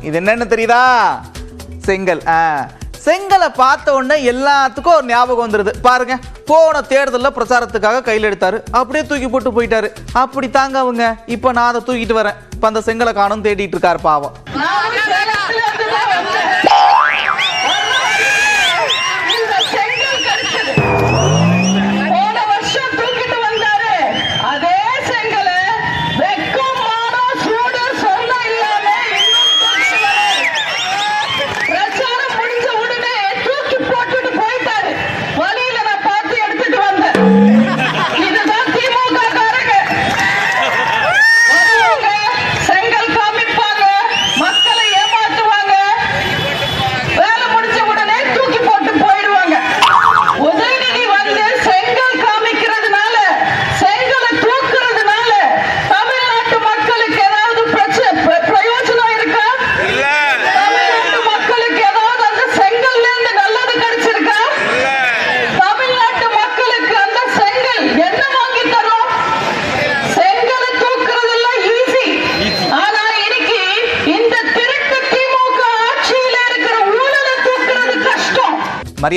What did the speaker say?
இது என்னன்னு தெரியுதா? செங்கல் ஆ. செங்கலை பார்த்த உடனே எல்லாத்துக்கும் ஒரு ஞாபகம் வந்துடுது பாருங்க போன தேர்தலில் பிரச்சாரத்துக்காக கையில் எடுத்தாரு. அப்படியே தூக்கி போட்டு போயிட்டாரு. அப்படி தாங்க அவங்க. இப்போ நான் அதை தூக்கிட்டு வரேன். இப்போ அந்த செங்கலை காணும் தேடிட்டு இருக்காரு பாவம்.